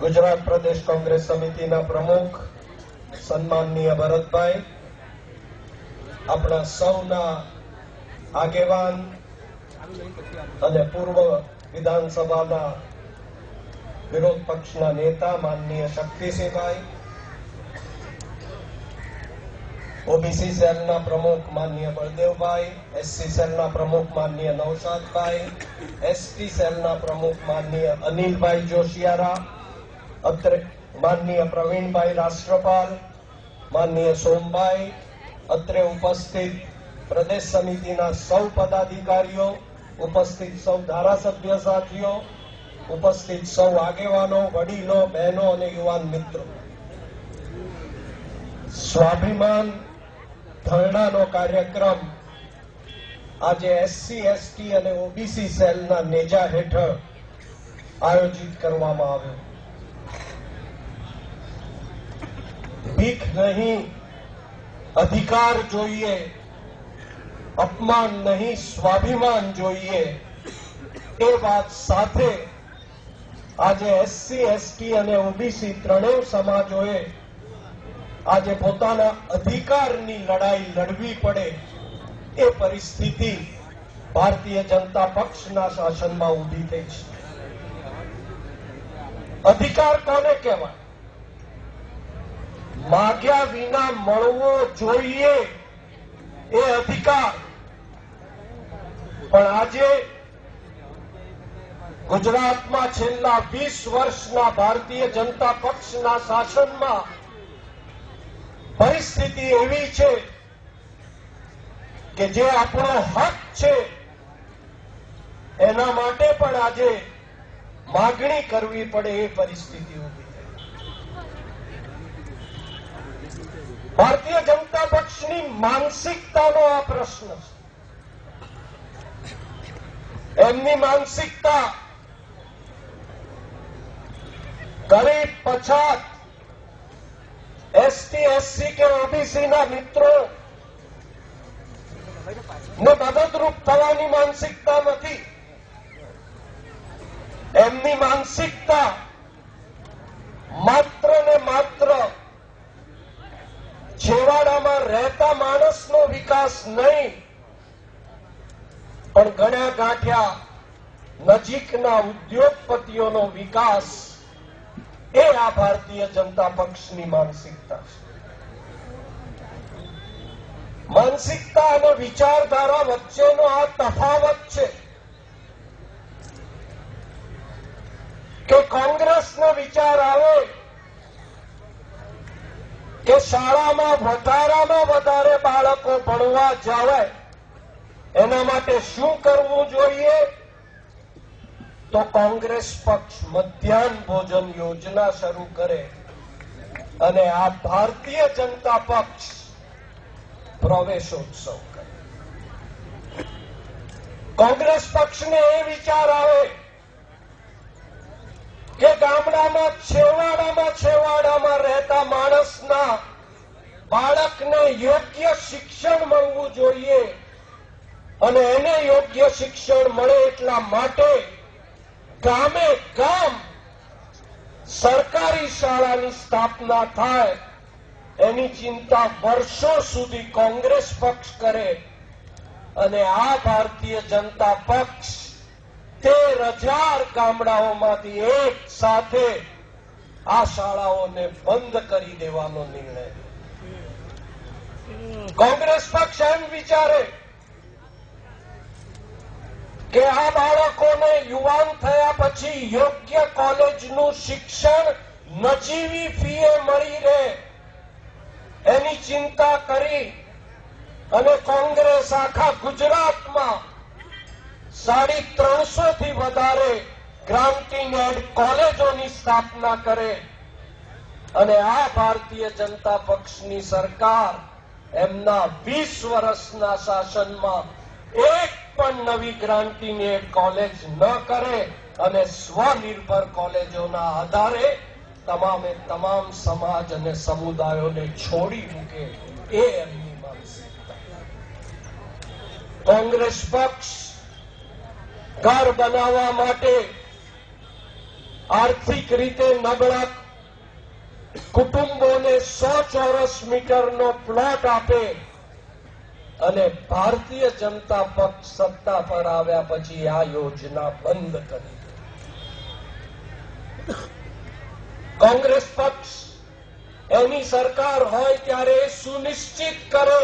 ગુજરાત પ્રદેશ કોંગ્રેસ સમિતિના પ્રમુખ સન્માનનીય ભરતભાઈ આપણા સૌના આગેવાન અને પૂર્વ વિધાનસભાના વિરોધ પક્ષના નેતા માનનીય શક્તિસિંહભાઈ ઓબીસી સેલના પ્રમુખ માનનીય બળદેવભાઈ એસસી સેલના પ્રમુખ માનનીય નૌશાદભાઈ એસટી સેલના પ્રમુખ માનનીય અનિલભાઈ જોશિયારા અત્રે માનનીય પ્રવીણભાઈ રાષ્ટ્રપાલ માનનીય સોમભાઈ અત્રે ઉપસ્થિત પ્રદેશ સમિતિના સૌ પદાધિકારીઓ ઉપસ્થિત સૌ ધારાસભ્ય સાથીઓ ઉપસ્થિત સૌ આગેવાનો વડીલો બહેનો અને યુવાન મિત્રો સ્વાભિમાન ધરણાનો કાર્યક્રમ આજે એસસી એસટી અને ઓબીસી સેલના નેજા હેઠળ આયોજિત કરવામાં આવ્યો ભીખ નહીં, અધિકાર જોઈએ, અપમાન નહીં, સ્વાભિમાન જોઈએ. એ વાત સાથે આજે એસસી એસટી અને ઓબીસી ત્રણેય સમાજોએ આજે પોતાના અધિકારની લડાઈ લડવી પડે એ પરિસ્થિતિ ભારતીય જનતા પક્ષના શાસનમાં ઊભી થઈ છે. અધિકાર કોને કહેવાય? માગ્યા વિના મળવો જોઈએ એ અધિકાર. પણ આજે ગુજરાતમાં છેલ્લા વીસ વર્ષના ભારતીય જનતા પક્ષના શાસનમાં પરિસ્થિતિ એવી છે કે જે આપણો હક છે, એના માટે પણ આજે માગણી કરવી પડે એ પરિસ્થિતિ ઊભી. ભારતીય જનતા પક્ષની માનસિકતાનો આ પ્રશ્ન છે. એમની માનસિકતા ગરીબ પછાત એસટી, એસસી કે ઓબીસી ના મિત્રો ને મદદરૂપ થવાની માનસિકતા નથી. એમની માનસિકતા માત્ર ને માત્ર છેવાડામાં રહેતા માણસનો વિકાસ નહીં. પણ ગણ્યા ગાંઠ્યા નજીકના ઉદ્યોગપતિઓનો વિકાસ એ આ ભારતીય જનતા પક્ષની માનસિકતા છે. માનસિકતા અને વિચારધારા વચ્ચેનો આ તફાવત છે કે કોંગ્રેસનો વિચાર આવે કે શાળામાં વધારામાં વધારે બાળકો ભણવા જાવે, એના માટે શું કરવું જોઈએ? તો કોંગ્રેસ પક્ષ મધ્યાહન ભોજન યોજના શરૂ કરે અને આ ભારતીય જનતા પક્ષ પ્રવેશોત્સવ કરે. કોંગ્રેસ પક્ષને એ વિચાર આવે કે ગામડાના છેવાડામાં છેવાડામાં રહેતા માણસના બાળકને યોગ્ય શિક્ષણ મળવું જોઈએ અને એને યોગ્ય શિક્ષણ મળે એટલા માટે ગામે ગામ સરકારી શાળાની સ્થાપના થાય. એની ચિંતા વર્ષો સુધી કોંગ્રેસ પક્ષ કરે અને આ ભારતીય જનતા પક્ષ તેર હજાર ગામડાઓમાંથી એક સાથે આ શાળાઓને બંધ કરી દેવાનો નિર્ણય. કોંગ્રેસ પક્ષ એમ વિચારે કે આ બાળકોને યુવાન થયા પછી યોગ્ય કોલેજનું શિક્ષણ નજીવી ફીએ મળી રહે એની ચિંતા કરી અને કોંગ્રેસ આખા ગુજરાતમાં સાડી ત્રણસો થી વધારે ગ્રાન્ટિંગ એડ કોલેજોની સ્થાપના કરે. અને આ ભારતીય જનતા પક્ષની સરકાર એમના વીસ વર્ષના શાસનમાં એક પણ નવી ગ્રાન્ટિંગ એડ કોલેજ ન કરે અને સ્વનિર્ભર કોલેજોના આધારે તમામે તમામ સમાજ અને સમુદાયોને છોડી મૂકે એ એમની માનસિકતા. કોંગ્રેસ પક્ષ ઘર બનાવવા માટે આર્થિક રીતે નબળા કુટુંબોને સો ચોરસ મીટરનો પ્લોટ આપે અને ભારતીય જનતા પક્ષ સત્તા પર આવ્યા પછી આ યોજના બંધ કરી કોંગ્રેસ પક્ષ એની સરકાર હોય ત્યારે સુનિશ્ચિત કરે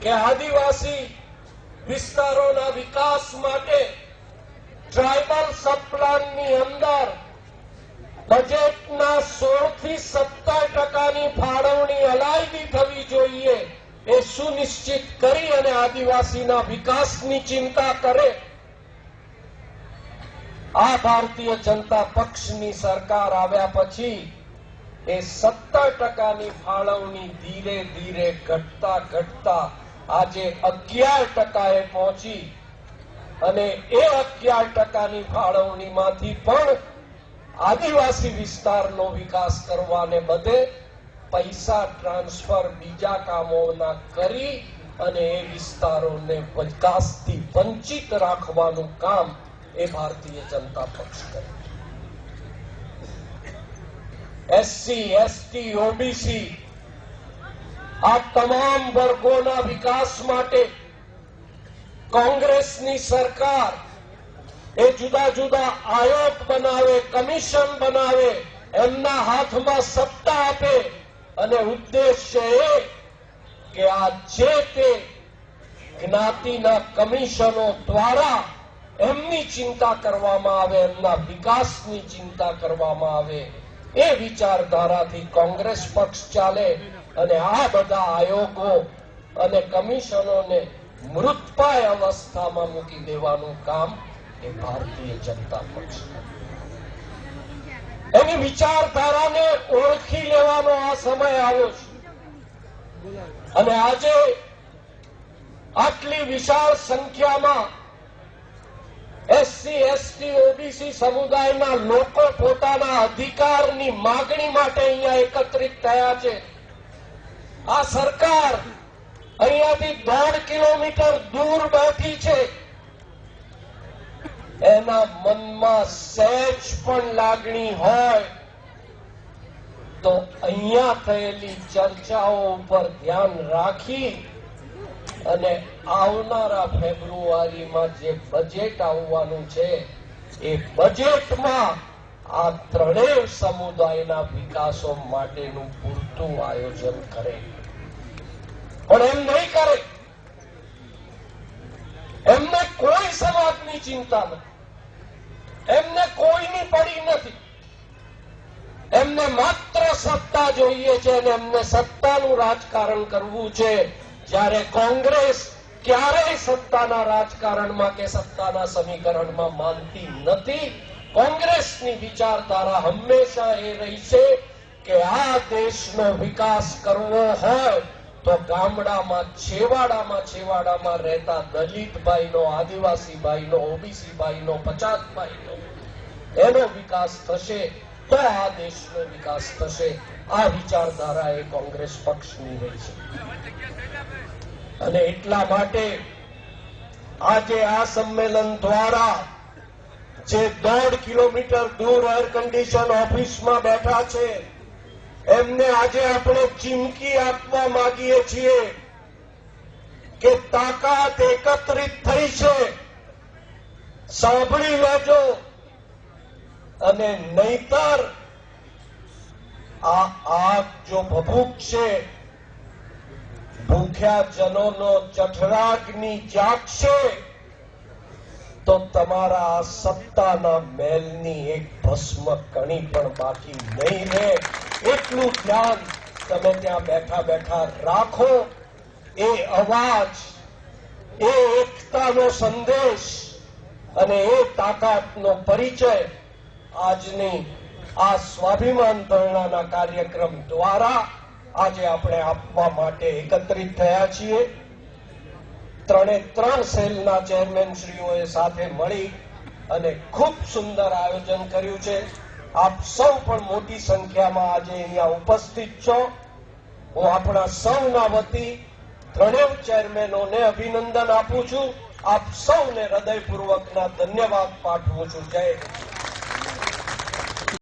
કે આદિવાસી વિસ્તારોના વિકાસ માટે ટ્રાયબલ સબપ્લાનની અંદર બજેટના સોળથી સત્તર ટકાની ફાળવણી અલાયદી થવી જોઈએ એ સુનિશ્ચિત કરી અને આદિવાસીના વિકાસની ચિંતા કરે. આ ભારતીય જનતા પક્ષની સરકાર આવ્યા પછી એ સત્તર ટકાની ફાળવણી ધીરે ધીરે ઘટતા ઘટતા આજે અગિયાર ટકાએ પહોંચી અને એ અગિયાર ટકાની ફાળવણીમાંથી પણ આદિવાસી વિસ્તારનો વિકાસ કરવાને બદલે પૈસા ટ્રાન્સફર બીજા કામોના કરી અને એ વિસ્તારોને વિકાસથી વંચિત રાખવાનું કામ એ ભારતીય જનતા પક્ષ કરે એસસી, એસટી, ઓબીસી આ તમામ વર્ગોના વિકાસ માટે કોંગ્રેસની સરકાર એ જુદા જુદા આયોગ બનાવે, કમિશન બનાવે, એમના હાથમાં સત્તા આપે અને ઉદ્દેશ્ય એ કે આ જે તે જ્ઞાતિના કમિશનો દ્વારા એમની ચિંતા કરવામાં આવે, એમના વિકાસની ચિંતા કરવામાં આવે, એ વિચારધારાથી કોંગ્રેસ પક્ષ ચાલે. અને આ બધા આયોગો અને કમિશનોને મૃતપાય અવસ્થામાં મૂકી દેવાનું કામ એ ભારતીય જનતા પક્ષ. એની વિચારધારાને ઓળખી લેવાનો આ સમય આવ્યો છે. અને આજે આટલી વિશાળ સંખ્યામાં એસસી, એસટી, ઓબીસી સમુદાયના લોકો પોતાના અધિકારની માગણી માટે અહીંયા એકત્રિત થયા છે. આ સરકાર અહીંયાથી દોઢ કિલોમીટર દૂર બેઠી છે. એના મનમાં સહેજ પણ લાગણી હોય તો અહીંયા થયેલી ચર્ચાઓ ઉપર ધ્યાન રાખી અને આવનારા ફેબ્રુઆરીમાં જે બજેટ આવવાનું છે, એ બજેટમાં આ ત્રણેય સમુદાયના વિકાસો માટેનું પૂરતું આયોજન કરે. પણ એમ નહીં કરે. એમને કોઈ સમાજની ચિંતા નથી. એમને કોઈની પડી નથી. એમને માત્ર સત્તા જોઈએ છે અને એમને સત્તાનું રાજકારણ કરવું છે. જ્યારે કોંગ્રેસ ક્યારેય સત્તાના રાજકારણમાં કે સત્તાના સમીકરણમાં માનતી નથી કોંગ્રેસની વિચારધારા હંમેશા એ રહી છે કે આ દેશનો વિકાસ કરવો હોય તો ગામડામાં, છેવાડામાં છેવાડામાં રહેતા દલિત ભાઈનો આદિવાસી ભાઈનો એનો વિકાસ થશે તો આ દેશનો વિકાસ થશે. આ વિચારધારા એ કોંગ્રેસ પક્ષની રહી છે. અને એટલા માટે આજે આ સંમેલન દ્વારા જે દોઢ કિલોમીટર દૂર એર ઓફિસમાં બેઠા છે. એમને આજે આપણે ચીમકી આપવા માંગીએ છીએ કે તાકાત એકત્રિત થઈ છે. સાંભળી લેજો. અને નહીતર આ આગ જો ભભૂકશે ભૂખ્યા જનોનો ચઠરાગની જાગશે તો તમારા આ સત્તાના મહેલની એક ભસ્મ કણી પણ બાકી નહીં રહે એટલું ધ્યાન તમે ત્યાં બેઠા બેઠા રાખો. એ અવાજ, એ એકતાનો સંદેશ અને એ તાકાતનો પરિચય આજની આ સ્વાભિમાન ધરણાના કાર્યક્રમ દ્વારા આજે આપણે આપવા માટે એકત્રિત થયા છીએ. ત્રણે ત્રણ સેલના ચેરમેનશ્રીઓએ સાથે મળી અને ખૂબ સુંદર આયોજન કર્યું છે. આપ સૌ પણ મોટી સંખ્યામાં આજે અહીંયા ઉપસ્થિત છો. હું આપણા સૌના વતી ત્રણેય ચેરમેનોને અભિનંદન આપું છું. આપ સૌને હૃદયપૂર્વકના ધન્યવાદ પાઠવું છું. જય